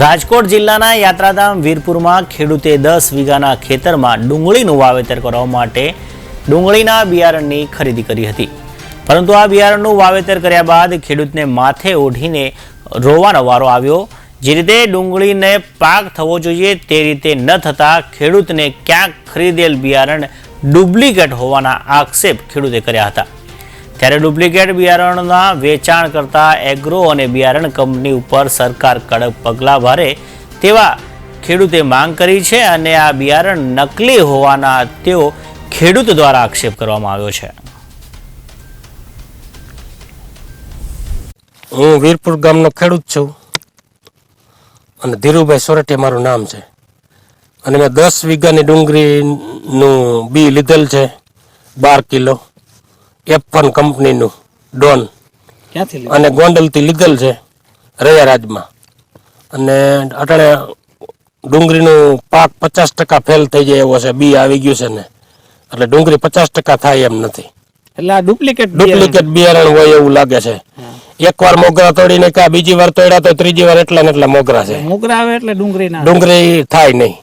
રાજકોટ જિલ્લાના યાત્રાધામ વીરપુરમાં ખેડૂતે દસ વીઘાના ખેતરમાં ડુંગળીનું વાવેતર કરવા માટે ડુંગળીના બિયારણની ખરીદી કરી હતી. પરંતુ આ બિયારણનું વાવેતર કર્યા બાદ ખેડૂતને માથે ઓઢીને રોવાનો વારો આવ્યો. જે રીતે ડુંગળીને પાક થવો જોઈએ તે રીતે ન થતાં ખેડૂતને ક્યાંક ખરીદેલ બિયારણ ડુપ્લિકેટ હોવાના આક્ષેપ ખેડૂતે કર્યા હતા. ત્યારે ડુપ્લિકેટ બિયારણના વેચાણ કરતા એગ્રો અને બિયારણ કંપની ઉપર સરકાર કડક પગલાં ભરે તેવા ખેડૂતે માંગ કરી છે અને આ બિયારણ નકલી હોવાના તેઓ ખેડૂત દ્વારા આક્ષેપ કરવામાં આવ્યો છે. હું વીરપુર ગામનો ખેડૂત છું અને ધીરુભાઈ સોરઠિયા મારું નામ છે. અને મેં દસ વીઘાની ડુંગળીનું બી લીધેલ છે, બાર કિલો. એફ વન કંપનીનું ડોન ક્યાંથી અને ગોંડલથી લીગલ છે રૈયારાજમાં. અને અટાણે ડુંગળીનું પાક પચાસ ટકા ફેલ થઈ જાય એવો છે બી આવી ગયું છે ને. એટલે ડુંગળી પચાસ ટકા થાય એમ નથી. એટલે આ ડુપ્લિકેટ ડુપ્લિકેટ બિયારણ હોય એવું લાગે છે. એકવાર મોગરા તોડીને કા બીજી વાર તોડ્યા તો ત્રીજી વાર એટલા ને એટલા મોગરા છે. મોગરા આવે એટલે ડુંગળી ના ડુંગળી થાય નહીં.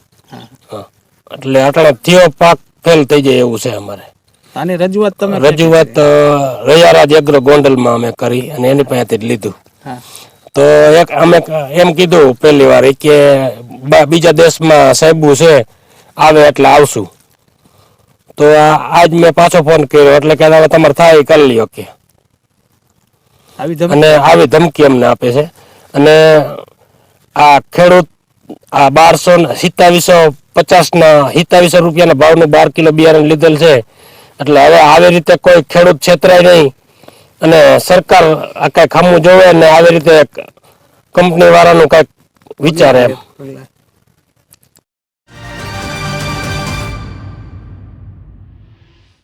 એટલે અટાણે થયો પાક ફેલ થઈ જાય એવું છે અમારે. આની રજૂઆત તમે રજૂઆત રૈયારાજ એગ્રો ગોંડલમાં અમે કરી અને એની પાસેથી લીધું. તો એક અમે એમ કીધું પહેલી વાર કે બીજા દેશમાં સાહેબુ છે આવે એટલે આવશું. તો આજ મેં પાછો ફોન કર્યો એટલે કે હવે તમારે થાય કરી લ્યો કે. અને આવી ધમકી અમને આપે છે. અને આ ખેડૂત આ બારસો સિત્તાવીસો પચાસ ના સિત્તાવીસો રૂપિયાના ભાવનું બાર કિલો બિયારણ લીધેલ છે. એટલે હવે આવી રીતે કોઈ ખેડૂત છેતરાય નહીં. અને સરકાર આ કઈ ખામું જોવે ને આવી રીતે કંપની વાળાનું કંઈક વિચારે એમ.